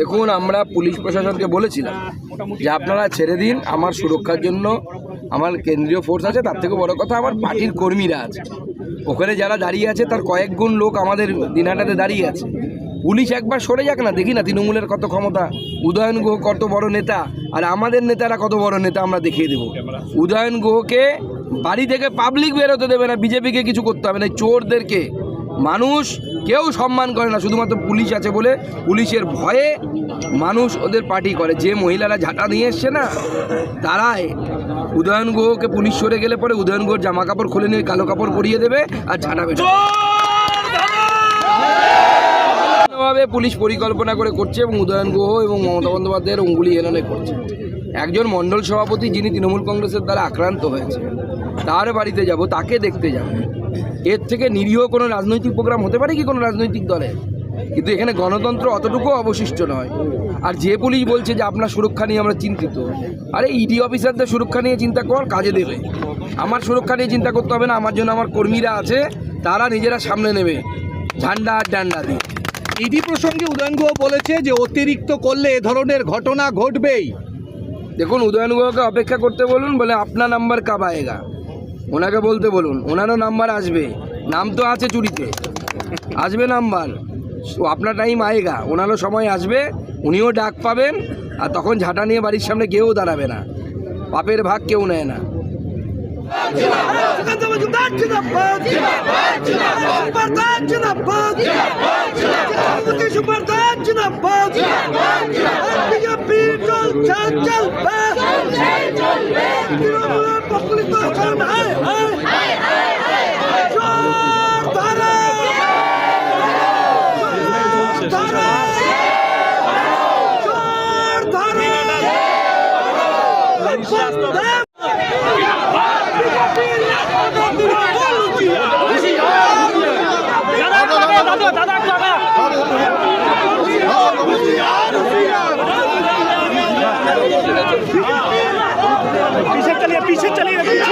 দেখুন, আমরা পুলিশ প্রশাসনকে বলেছিলাম যে আপনারা ছেড়ে দিন, আমার সুরক্ষার জন্য আমার কেন্দ্রীয় ফোর্স আছে, তার থেকে বড় কথা আমার পার্টির কর্মীরা আছে। ওখানে যারা দাঁড়িয়ে আছে, তার কয়েক গুণ লোক আমাদের দিনহাটাতে দাঁড়িয়ে আছে। পুলিশ একবার সরে যাক না, দেখি না তৃণমূলের কত ক্ষমতা। উদয়ন গুহ কত বড় নেতা, আর আমাদের নেতারা কত বড় নেতা আমরা দেখিয়ে দেবো। উদয়ন গুহকে বাড়ি থেকে পাবলিক বেরোতে দেবে না বিজেপিকে কিছু করতে হবে না চোরদেরকে। মানুষ কেউ সম্মান করে না, শুধুমাত্র পুলিশ আছে বলে পুলিশের ভয়ে মানুষ ওদের পার্টি করে। যে মহিলারা ঝাঁটা নিয়ে এসছে না, তারাই। উদয়ন গুহকে পুলিশ সরে গেলে পরে উদয়ন গুহর জামা কাপড় খুলে নিয়ে কালো কাপড় পরিয়ে দেবে আর ঝাঁটা ঝাঁটাবে ভাবে পুলিশ পরিকল্পনা করে করছে এবং উদয়ন গুহ এবং মমতা বন্দ্যোপাধ্যায়ের অঙ্গুলি হেলনে করছে। একজন মণ্ডল সভাপতি যিনি তৃণমূল কংগ্রেসের দ্বারা আক্রান্ত হয়েছে, তার বাড়িতে যাব, তাকে দেখতে যাব। এর থেকে নিরীহ কোনো রাজনৈতিক প্রোগ্রাম হতে পারে কি কোনো রাজনৈতিক দলে? কিন্তু এখানে গণতন্ত্র অতটুকু অবশিষ্ট নয়। আর যে পুলিশ বলছে যে আপনার সুরক্ষা নিয়ে আমরা চিন্তিত, আরে ইডি অফিসারদের সুরক্ষা নিয়ে চিন্তা কর, কাজে দেবে। আমার সুরক্ষা নিয়ে চিন্তা করতে হবে না, আমার জন্য আমার কর্মীরা আছে, তারা নিজেরা সামনে নেবে। ঝান্ডা আর ডান্ডা দিয়ে। ইডি প্রসঙ্গে উদয়ন গুহ বলেছে যে অতিরিক্ত করলে এ ধরনের ঘটনা ঘটবেই দেখুন উদয়ন গুহকে অপেক্ষা করতে বলুন বলে আপনার নাম্বার কাব আয়েগা ওনাকে বলতে বলুন ওনারও নাম্বার আসবে নাম তো আছে চুরিতে আসবে নাম্বার তো আপনার টাইম আয়েগা ওনারও সময় আসবে উনিও ডাক পাবেন আর তখন ঝাঁটা নিয়ে বাড়ির সামনে কেউ দাঁড়াবে না পাপের ভাগ কেউ নেয় না জিন্দাবাদ জিন্দাবাদ জিন্দাবাদ জিন্দাবাদ জিন্দাবাদ সুপারদার জিন্দাবাদ বিজেপি চল চল চলবে তৃণমূলের পপুলিস্ট শাসন হায় হায় জোর ধরে জোর ধরে জোর ধরে पीछे